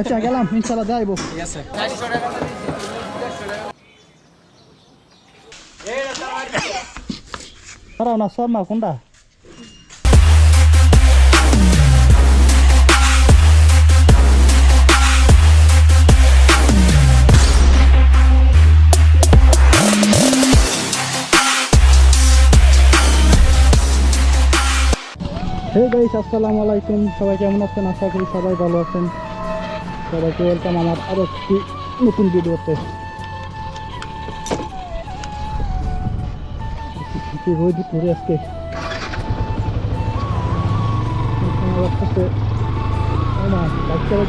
আচ্ছা গেলাম ইনশাল্লাহ যাইবো। ঠিক আছে। না শর্মা কোনটা? হে গাইস আসসালামু আলাইকুম। সবাই কেমন আছেন? আশা করি সবাই ভালো আছেন। সবাইকে ওয়েলকাম আমার আরও একটি নতুন ভিডিওতে কি রোদ পড়ে আজকে লাগতেছে না বাচ্চারা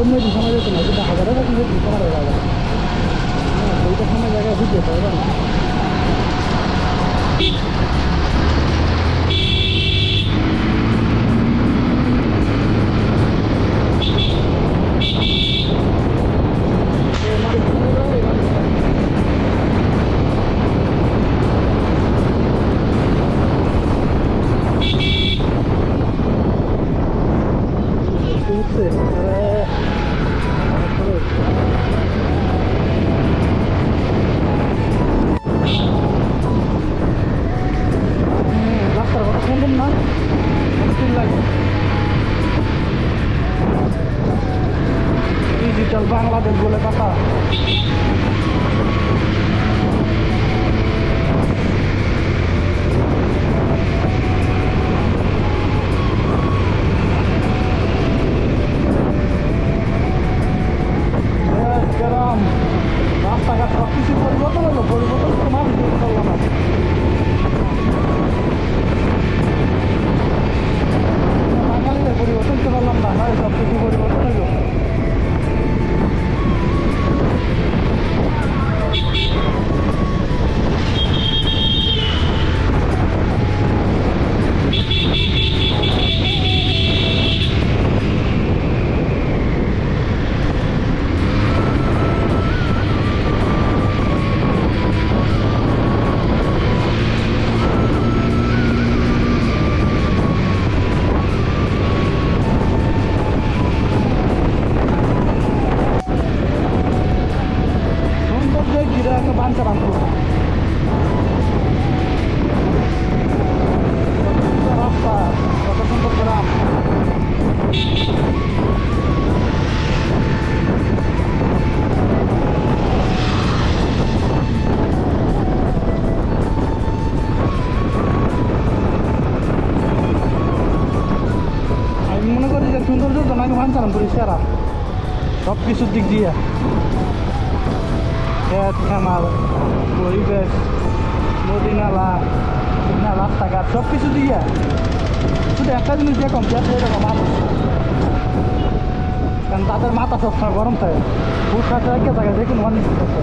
কিন্তু চারটোর যেত না কিন্তু হাজার বা কিন্তু বিছানা রয়ে যাবে হ্যাঁ ওইটা সময় জায়গায় ঢুকে যেতে হবে না খেত খামার পরিবেশ, নদী নালা, না, রাস্তাঘাট সব কিছু দিয়ে। শুধু একটা জিনিস দিয়ে কম পেঁয়াজ এরকম মানুষ। কারণ তাদের মাথা সবসময় গরম থাকে। বুট কাছে রেখে থাকে, যে কোনো মানুষ থাকে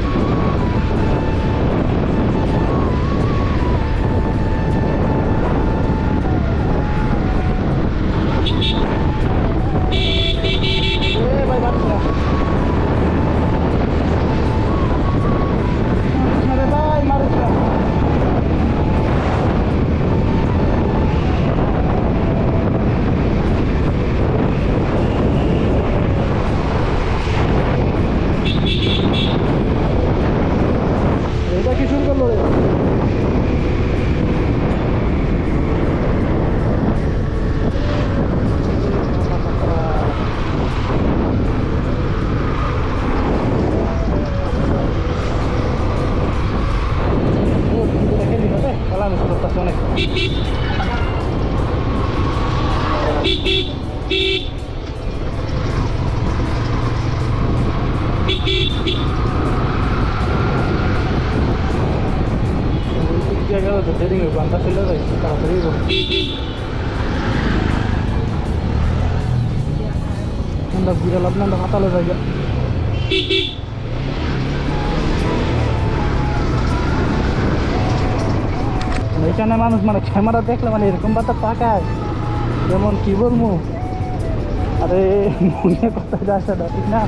এখানে মানুষ মানে ক্যামেরা দেখলে মানে এরকম বাতা পাকায়। যেমন কি বলব? আরে, মনে কথা যাচ্ছে না, ঠিক না?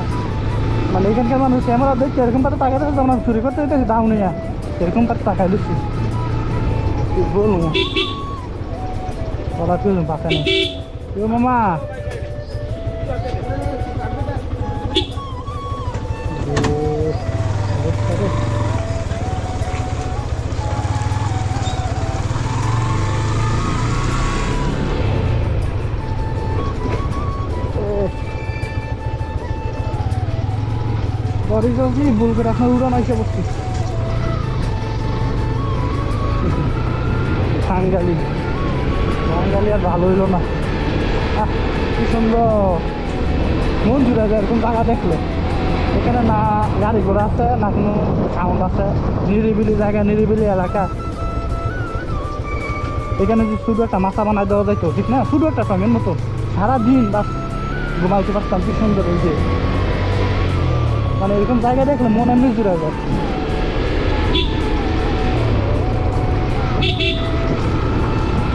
মানে এখানকার মানুষ ক্যামেরা দেখছে, এরকম পাতে তাকাতে যেমন আমি চুরি করতে যেতেছি দাম নেই এরকম পাতে তাকাই দিচ্ছি কি বলব? বলা তুই পাকা নেই মামা? বাড়ি যাচ্ছি ভুল করে আপনার উড়ান এসে পড়ছি। বাঙালি। বাঙালি আর ভালো হইল না। কি সুন্দর। মন জুড়ে যায় এরকম জায়গা দেখলে। এখানে না গাড়ি ঘোড়া আছে, না কোনো সাউন্ড আছে। নিরিবিলি জায়গা, নিরিবিলি এলাকা। এখানে যে শুধু একটা মাথা বানায় দেওয়া যাইতো, ঠিক না? শুধু একটা সঙ্গের মতো। সারাদিন বাস ঘুমাইতে পারতাম, কি সুন্দর এই যে। মানে এরকম জায়গা দেখলে মন এমনি জুড়ে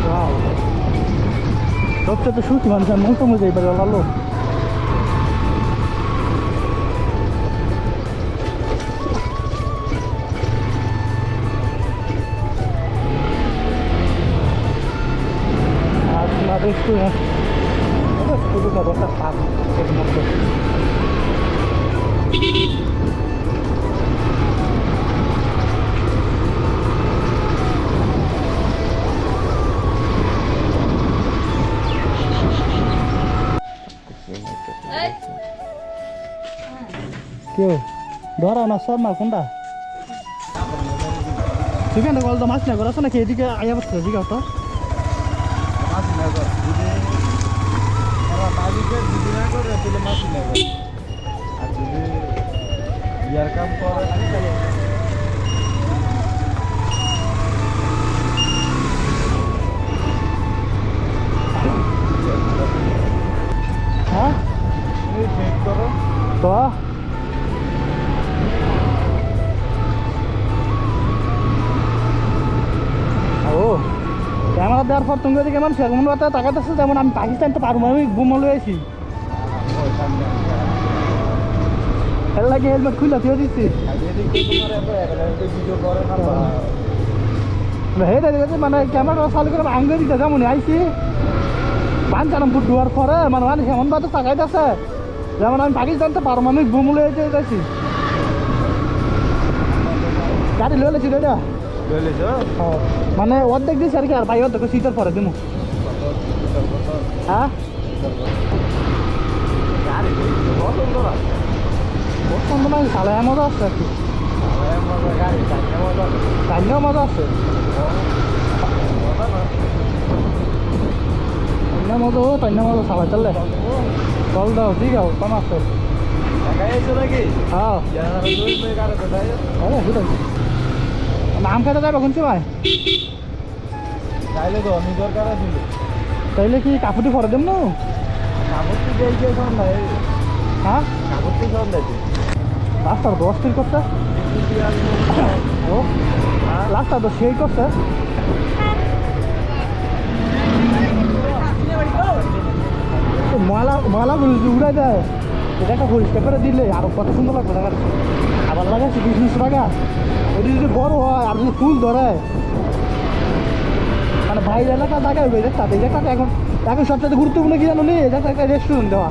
Wow. সবচেয়ে সুখী মানুষ আর মৌসুমে যাই পারে ভালো আর একটু এর মধ্যে त्यो डराउन सरमा कुन्डा ठिकै त गल्दा मास्ने गरेछ न खेतीको आइबस्छ ठिक त। ক্যামেরা দেওয়ার পর তুমি যদি কেমন সেরকম কথা তাকাতেছো যেমন আমি পাকিস্তান তো আমি বুমো লয়েছি এর লাগে হেলমেট খুলে দিয়ে দিচ্ছি আর এদিকে তোমার এত একটা ভিডিও করে না বা হে মানে ক্যামেরা চালু করে আঙ্গে দিতে যেমন আইসি বাঞ্চারাম ফুট দেওয়ার পরে মানে মানুষ এমন ভাবে তাকাইতেছে যেমন আমি পাকিস্তান তো পারমাণবিক বুমো লয়েছে যাচ্ছি গাড়ি লয়ে লেছি বলেছ মানে অর্ধেক দিয়েছি আর কি আর ভাই অর্ধেক শীতের পরে দিমু হ্যাঁ পছন্দ নাই মজা আছে আর কি মজা আছে তাইলে মজা ও তাইলে মজা সালাই চললে চল দাও ঠিক আছে কম আছে হ্যাঁ হ্যাঁ নাম খেতে যাবে কোন সময় চাইলে তো আমি দরকার ছিল তাইলে কি কাপড়টি পরে দেব না? কাপড়টি হ্যাঁ? রাস্তার দশ তিন করছে। ও রাস্তা তো সেই করছে। তো ময়লা উড়াই দেয়। এটা একটা পরিষ্কার করে দিলে আরও কত সুন্দর লাগবে দেখা যাচ্ছে। আবার লাগাচ্ছি বিজনেস টাকা? ওটি যদি বড় হয় আর যদি ফুল ধরে। মানে বাইরের এলাকা দেখা হবে এটা তাতে এটা এখন এখন সবচেয়ে গুরুত্বপূর্ণ কি জানো নেই এটা একটা রেস্টুরেন্ট দেওয়া।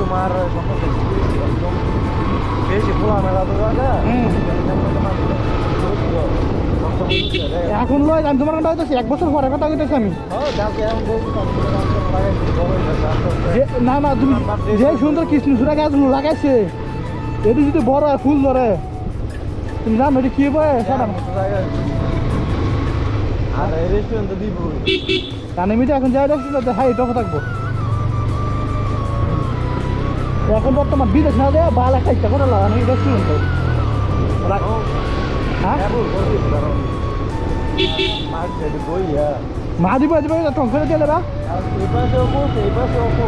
তোমার বেশি। এখন লয় আমি তোমার কথা হইতেছি এক বছর পরে কথা কইতেছি আমি। না না তুমি যে সুন্দর কৃষ্ণচূড়া গাছগুলো লাগাইছে এটি যদি বড় হয় ফুল ধরে। তুমি জানো এটি কি দিব কানে মিটে এখন যাই দেখছি তো হাই টপ থাকব। এখন বর্তমান বিদেশ না দেয় বাল একটা ইচ্ছা করে লাগানো রেস্টুরেন্ট হ্যাঁ? বইয়া মা দিব দিব টং করে দিয়ে দেবা। এই পাশে অপু এই পাশে অপু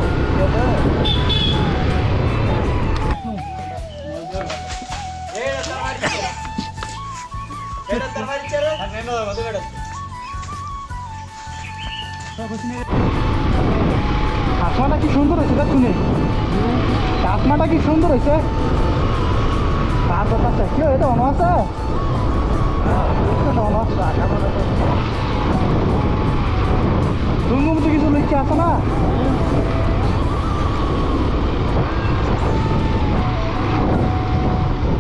আসমাটা কি সুন্দর হয়েছে দেখ শুনে। আসমাটা কি সুন্দর হয়েছে। আর কথা কি এটা অন আছে এটা অন আছে রুমগুম তো কিছু লিখে আছে না?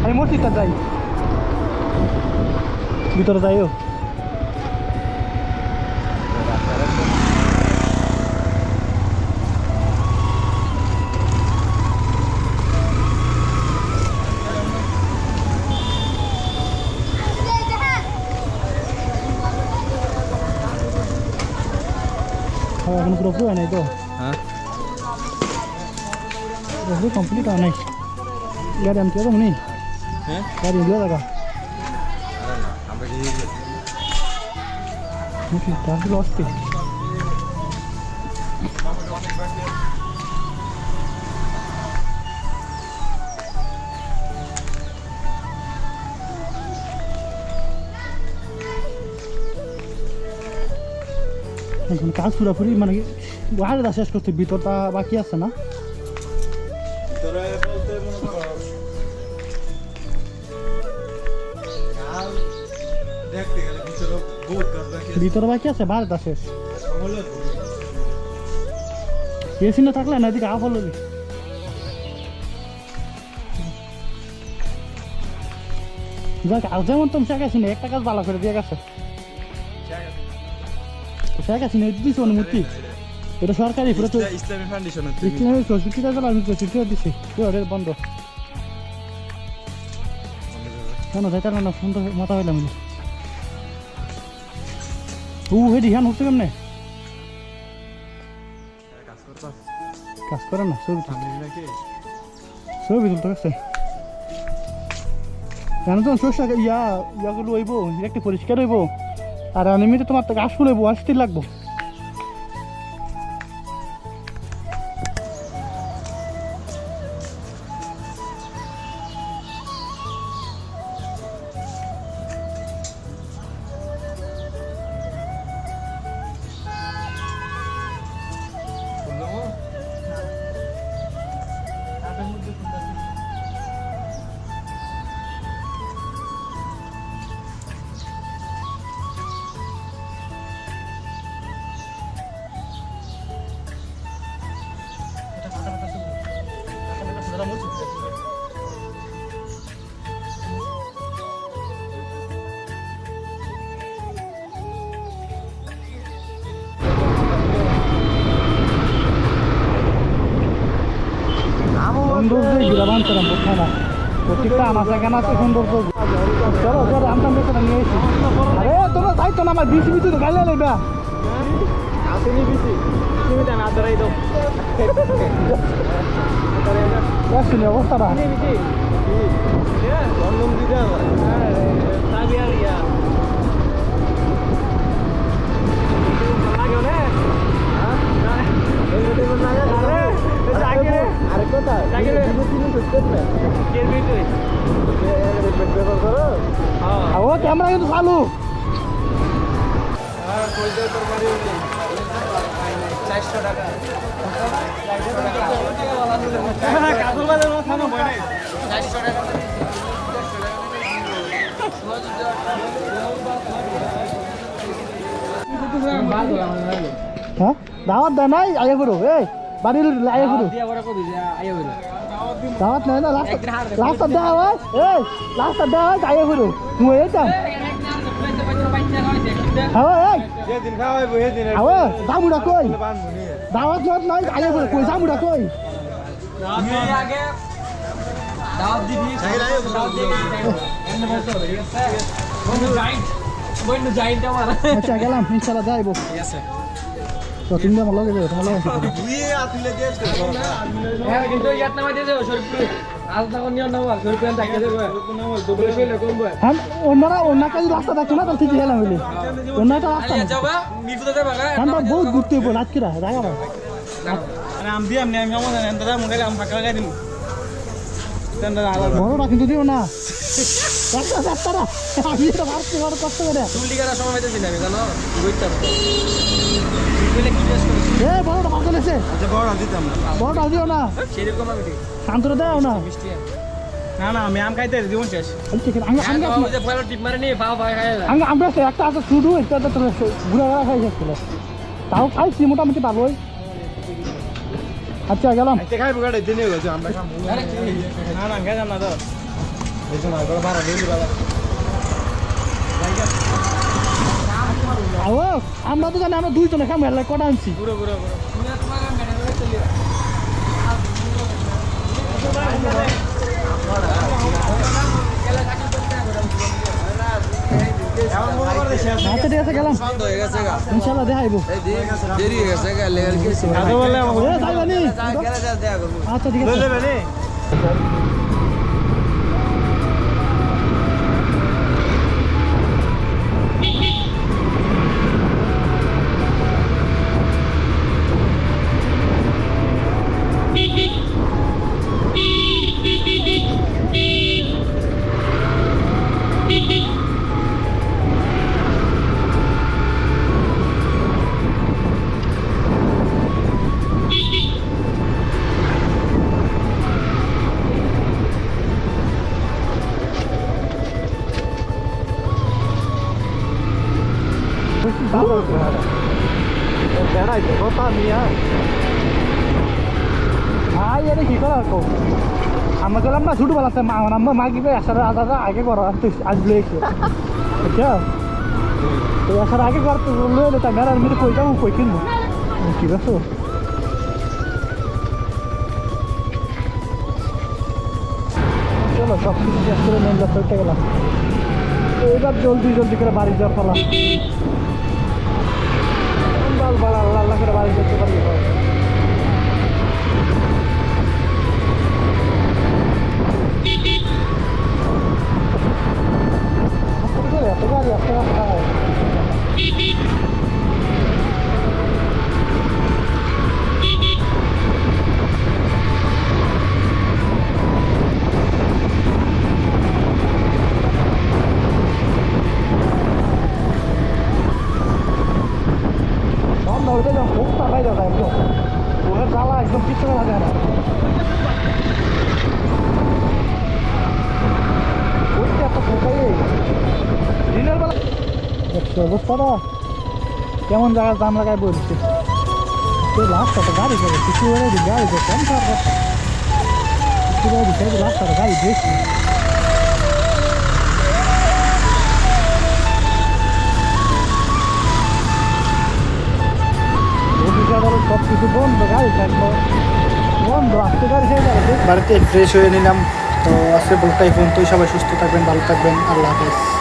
আমি মসজিদটা যাই। ভিতরে যাইও। এখন পুরো পুরো নাই তো হ্যাঁ পুরো কমপ্লিট হয় নাই গাড়ি আনতে হবে নি হ্যাঁ গাড়ি দিয়ে দেখা আমরা কি মুখি তাহলে আসতে এখন কাজ পুরোপুরি মানে বাইরে শেষ করতে ভিতরটা বাকি আছে না? ভিতরে বাকি আছে বাইরেটা শেষ। এসি না থাকলে না, এদিকে আফ হলো যাক, আর যেমন তুমি শেখ হাসিনা একটা কাজ ভালো করে দিয়ে গেছে। শেখ হাসিনা দিচ্ছে অনুমতি। এটা সরকারি পুরো তো ইসলামী ফাউন্ডেশন ইসলামের চৌষট্টিটা জেলা আমি চৌষট্টিটা দিচ্ছি ওদের বন্ধ। কেন যাইতে না ফোন তো মাথা হইলাম ও হেডি হ্যান উঠছে কেমনে? কাজ করে না ছবি ছবি তুলতে গেছে কেন তো শস্য ইয়া ইয়াগুলো হইব একটু পরিষ্কার হইব। আর তোমার তো গাছ ফুল হইব আসতে লাগবো। গ্রামাঞ্চল কোথায় না প্রত্যেকটা আনাচে কানাচে সৌন্দর্য চলো চলো আমটাম বেচারা নিয়ে এসি আরে তোমরা দায়িত্ব না আমার বিসি বিসি তো গাইলে নেবা আসেনি বেশি কোথায়? ক্যামেরা কিন্তু চালু হ্যাঁ? দাওয়াত দেয় নাই? আগে করো এই। বাড়ির আগে করো দাওয়াত নাই না লাস্ট লাস্ট দেওয়া হয় এই লাস্ট দেওয়া হয় করো মুই সেদিন আওয়ে জামুড়া কই? দাওয়াত নাই নাই আগে করো কই জামুড়া আচ্ছা গেলাম ইনশাআল্লাহ যাইবো। তো তুমি আমার লগে যাবে তোমার লগে হ্যাঁ কিন্তু ইয়াত নামাই দিয়ে যাব শরীফপুরে বহুত ঘুরতে হইব রাতকিরা বড়টা কিন্তু দিও না। রাস্তা রাস্তাটা আমি এটা ভাবছি বড় কষ্ট করে চুল টিকার সময় পাইতেছি না আমি জানো বুঝতে বুঝলে কি ড্রেস করেছি এ বড়টা ভাগ চলেছে আচ্ছা বড় দিতাম না। বড়টা দিও না। সেরকম আমি ঠিক শান্তরা দেও না। মিষ্টি না না আমি আম খাইতে জীবন শেষ। আমি ঠিক আমি আমি হ্যাঁ ওই যে পয়লা টিপ মারে নি পাও পায় খায় আমি আমরা একটা আছে শুধু একটা তো ঘুরে ঘুরে খাই যাচ্ছিল তাও খাইছি মোটামুটি ভালোই। আচ্ছা গেলাম। আইতে খাইবো গাড়ি দিনে গেছে আমরা না না খাই না তো আমরা তো জানি আমরা দুইজনে খাম হেলা কটা আনছি? পুরো পুরো পুরো তুমি তোমার ম্যাডামের চলি এমন মনে করে শেষ আচ্ছা ঠিক আছে। গেলাম ইনশাল্লাহ দেখাইবো আচ্ছা ঠিক আছে আমরা মা কি করে আসার আসার আগে করো আজ লেগেছে বুঝছ তো আসার আগে কর তো লয়ে তা মেলার মিলে কই যাব কই কিনবো ঠিক আছে চলো সব কিছু শেষ করে মেন করতে গেলাম। এবার জলদি জলদি করে বাড়ি যাওয়ার পালা। বাল বাল, আল্লাহ করে বাড়ি যেতে পারি এত গাড়ি এত রাস্তায় সব কেমন জায়গায় দাম লাগাই বলছে তো লাস্টটা গাড়ি করে কিছু গাড়ি তো কম থাকবে কিছু গাড়ি বেশি গাড়ি যাবে। বাড়িতে ফ্রেশ হয়ে নিলাম। তো আজকে ব্লগটা ফোন তুই সবাই সুস্থ থাকবেন, ভালো থাকবেন। আল্লাহ হাফেজ।